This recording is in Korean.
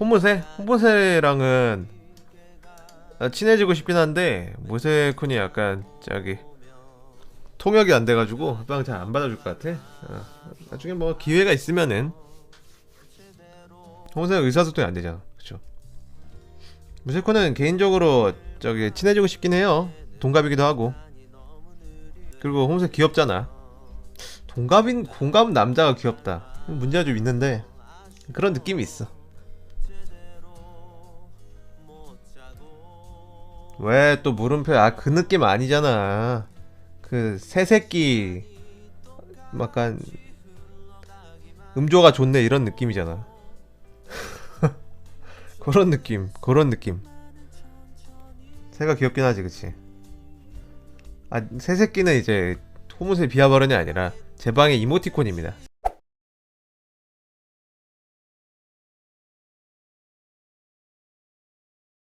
호무새? 호무새랑은 아, 친해지고 싶긴 한데 모세쿤이 약간 저기 통역이 안 돼가지고 합방 잘 안 받아줄 것 같아. 어, 나중에 뭐 기회가 있으면은 호무새 의사소통이 안 되잖아, 그렇죠? 모세쿤은 개인적으로 저기 친해지고 싶긴 해요. 동갑이기도 하고. 그리고 호무새 귀엽잖아. 동갑인 동갑 남자가 귀엽다. 문제가 좀 있는데 그런 느낌이 있어. 왜 또 물음표? 아 그 느낌 아니잖아. 그 새새끼 약간 음조가 좋네 이런 느낌이잖아. 그런 느낌, 그런 느낌. 새가 귀엽긴 하지, 그치? 아 새새끼는 이제 호무새 비하 발언이 아니라 제 방의 이모티콘입니다.